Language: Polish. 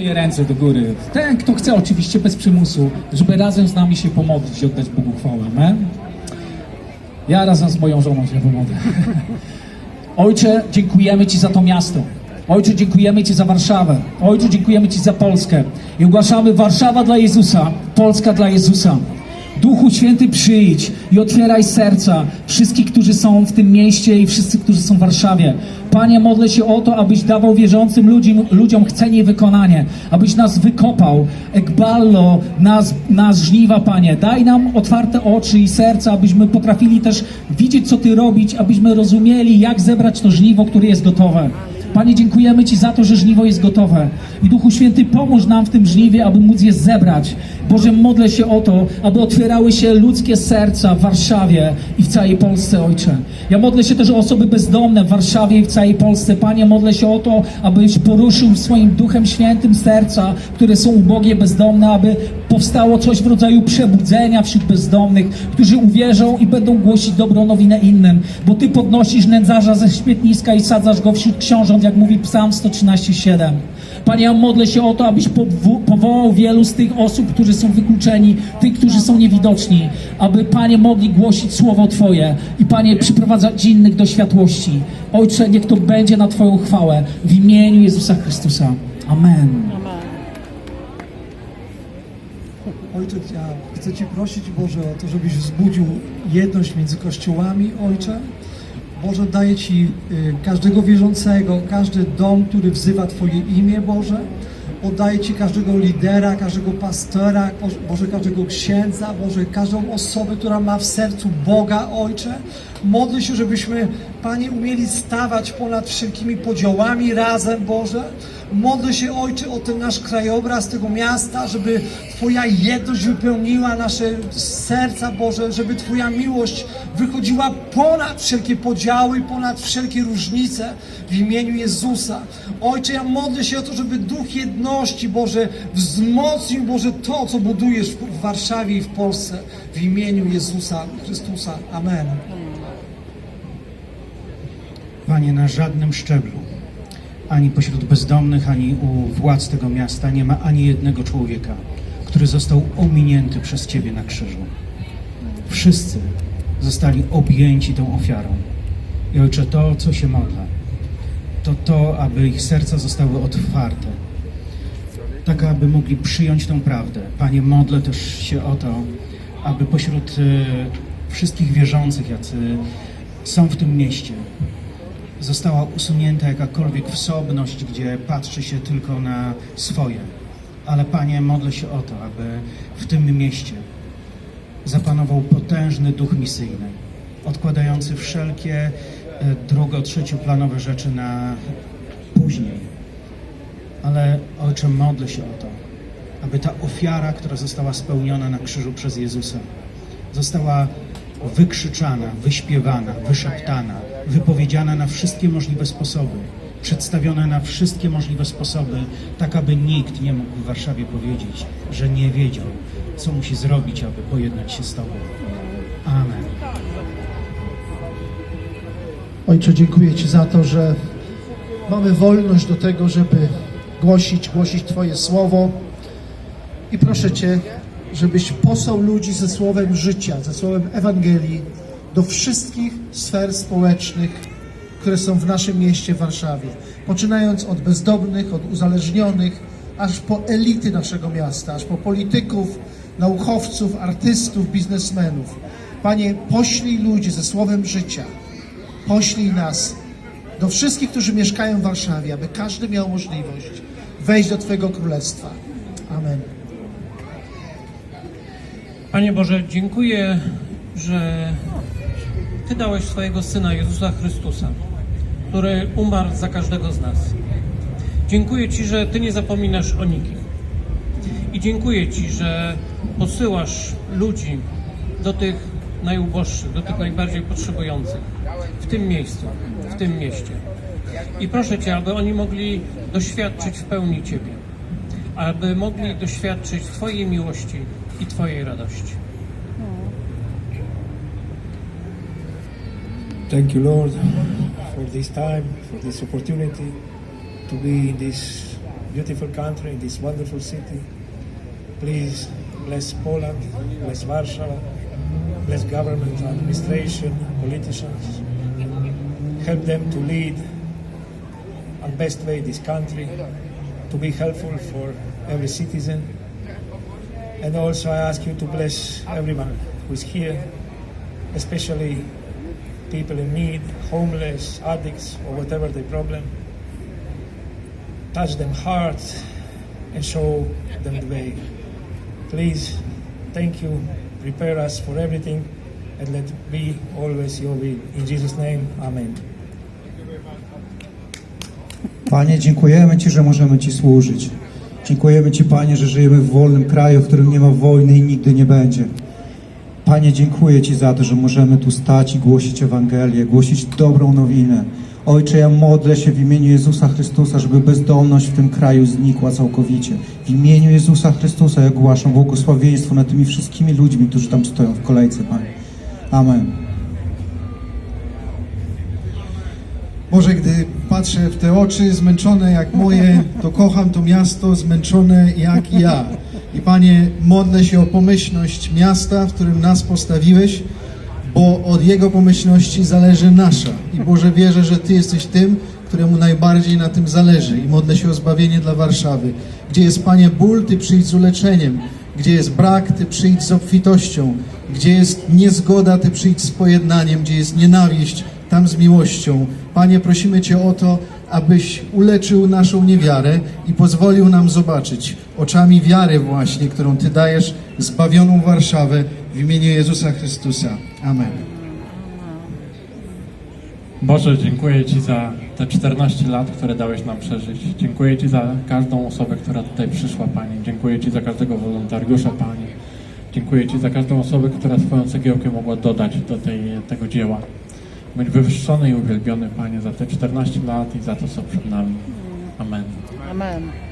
Ręce do góry. Ten, kto chce, oczywiście bez przymusu, żeby razem z nami się pomodlić i oddać Bogu chwałę. Amen? Ja razem z moją żoną się pomogę. Ojcze, dziękujemy Ci za to miasto. Ojcze, dziękujemy Ci za Warszawę. Ojcze, dziękujemy Ci za Polskę. I ogłaszamy Warszawa dla Jezusa, Polska dla Jezusa. Duchu Święty przyjdź i otwieraj serca wszystkich, którzy są w tym mieście i wszyscy, którzy są w Warszawie. Panie, modlę się o to, abyś dawał wierzącym ludziom, ludziom chcenie i wykonanie, abyś nas wykopał, ekballo, nas, nas żniwa, Panie. Daj nam otwarte oczy i serca, abyśmy potrafili też widzieć, co Ty robić, abyśmy rozumieli, jak zebrać to żniwo, które jest gotowe. Panie, dziękujemy Ci za to, że żniwo jest gotowe. I Duchu Święty, pomóż nam w tym żniwie, aby móc je zebrać. Boże, modlę się o to, aby otwierały się ludzkie serca w Warszawie i w całej Polsce, Ojcze. Ja modlę się też o osoby bezdomne w Warszawie i w całej Polsce. Panie, modlę się o to, abyś poruszył swoim Duchem Świętym serca, które są ubogie, bezdomne, aby powstało coś w rodzaju przebudzenia wśród bezdomnych, którzy uwierzą i będą głosić dobrą nowinę innym. Bo Ty podnosisz nędzarza ze śmietniska i sadzasz go wśród książąt, jak mówi Psalm 113,7. Panie, ja modlę się o to, abyś powo- powołał wielu z tych osób, którzy są wykluczeni, tych, którzy są niewidoczni, aby, Panie, mogli głosić Słowo Twoje i, Panie, przyprowadzać innych do światłości. Ojcze, niech to będzie na Twoją chwałę w imieniu Jezusa Chrystusa. Amen. Ojcze, ja chcę Cię prosić, Boże, o to, żebyś wzbudził jedność między kościołami, Ojcze. Boże, daję Ci y, każdego wierzącego, każdy dom, który wzywa Twoje imię, Boże. Oddaję Ci każdego lidera, każdego pastora, Boże, każdego księdza, Boże, każdą osobę, która ma w sercu Boga, Ojcze. Modlę się, żebyśmy, Panie, umieli stawać ponad wszelkimi podziałami razem, Boże. Modlę się, Ojcze, o ten nasz krajobraz tego miasta, żeby Twoja jedność wypełniła nasze serca, Boże, żeby Twoja miłość wychodziła ponad wszelkie podziały, ponad wszelkie różnice w imieniu Jezusa. Ojcze, ja modlę się o to, żeby duch jedności, Boże, wzmocnił, Boże, to, co budujesz w Warszawie i w Polsce w imieniu Jezusa Chrystusa. Amen. Panie, na żadnym szczeblu, ani pośród bezdomnych, ani u władz tego miasta nie ma ani jednego człowieka, który został ominięty przez Ciebie na krzyżu. Wszyscy zostali objęci tą ofiarą. I Ojcze, to, co się modlę, to to, aby ich serca zostały otwarte, tak aby mogli przyjąć tą prawdę. Panie, modlę też się o to, aby pośród e, wszystkich wierzących, jacy są w tym mieście, została usunięta jakakolwiek wsobność, gdzie patrzy się tylko na swoje. Ale Panie, modlę się o to, aby w tym mieście zapanował potężny duch misyjny, odkładający wszelkie e, drugo, trzecioplanowe rzeczy na później. Ale Ojcze, modlę się o to, aby ta ofiara, która została spełniona na krzyżu przez Jezusa, została wykrzyczana, wyśpiewana, wyszeptana, wypowiedziana na wszystkie możliwe sposoby, przedstawiona na wszystkie możliwe sposoby, tak aby nikt nie mógł w Warszawie powiedzieć, że nie wiedział, co musi zrobić, aby pojednać się z Tobą. Amen. Ojcze, dziękuję Ci za to, że mamy wolność do tego, żeby głosić, głosić Twoje słowo. I proszę Cię, żebyś posłał ludzi ze słowem życia, ze słowem Ewangelii do wszystkich sfer społecznych, które są w naszym mieście w Warszawie. Poczynając od bezdomnych, od uzależnionych, aż po elity naszego miasta, aż po polityków, naukowców, artystów, biznesmenów. Panie, poślij ludzi ze słowem życia poślij nas do wszystkich, którzy mieszkają w Warszawie, aby każdy miał możliwość wejść do Twojego Królestwa. Amen. Panie Boże, dziękuję, że Ty dałeś swojego Syna Jezusa Chrystusa, który umarł za każdego z nas. Dziękuję Ci, że Ty nie zapominasz o nikim. I dziękuję Ci, że posyłasz ludzi do tych najuboższych, do tych najbardziej potrzebujących w tym miejscu, w tym mieście. I proszę Cię, aby oni mogli doświadczyć w pełni Ciebie, aby mogli doświadczyć Twojej miłości i Twojej radości. Thank you, Lord, for this time, for this opportunity to be in this beautiful country, in this wonderful city. Please bless Poland, bless Warsaw, bless government, administration, politicians. Help them to lead on best way this country, to be helpful for every citizen. And also I ask you to bless everyone who is here, especially people in need, homeless, addicts, or whatever the problem. Touch them hard and show them the way. Please, thank you. Prepare us for everything and let be always your will. In Jesus' name, Amen. Panie, dziękujemy Ci, że możemy Ci służyć. Dziękujemy Ci, Panie, że żyjemy w wolnym kraju, w którym nie ma wojny i nigdy nie będzie. Panie, dziękuję Ci za to, że możemy tu stać i głosić Ewangelię, głosić dobrą nowinę. Ojcze, ja modlę się w imieniu Jezusa Chrystusa, żeby bezdomność w tym kraju znikła całkowicie. W imieniu Jezusa Chrystusa ja ogłaszam błogosławieństwo nad tymi wszystkimi ludźmi, którzy tam stoją w kolejce, Panie. Amen. Boże, gdy patrzę w te oczy zmęczone jak moje, to kocham to miasto zmęczone jak ja. I Panie, modlę się o pomyślność miasta, w którym nas postawiłeś, bo od Jego pomyślności zależy nasza. I Boże, wierzę, że Ty jesteś tym, któremu najbardziej na tym zależy. I modlę się o zbawienie dla Warszawy. Gdzie jest, Panie, ból, Ty przyjdź z uleczeniem. Gdzie jest brak, Ty przyjdź z obfitością. Gdzie jest niezgoda, Ty przyjdź z pojednaniem. Gdzie jest nienawiść, tam z miłością. Panie, prosimy Cię o to, abyś uleczył naszą niewiarę i pozwolił nam zobaczyć oczami wiary właśnie, którą Ty dajesz, zbawioną Warszawę w imieniu Jezusa Chrystusa. Amen. Boże, dziękuję Ci za te 14 lat, które dałeś nam przeżyć. Dziękuję Ci za każdą osobę, która tutaj przyszła, Panie. Dziękuję Ci za każdego wolontariusza, Panie. Dziękuję Ci za każdą osobę, która swoją cegiełkę mogła dodać do tej, tego dzieła. Bądź wywyższony i uwielbiony, Panie, za te 14 lat i za to, co przed nami. Amen. Amen.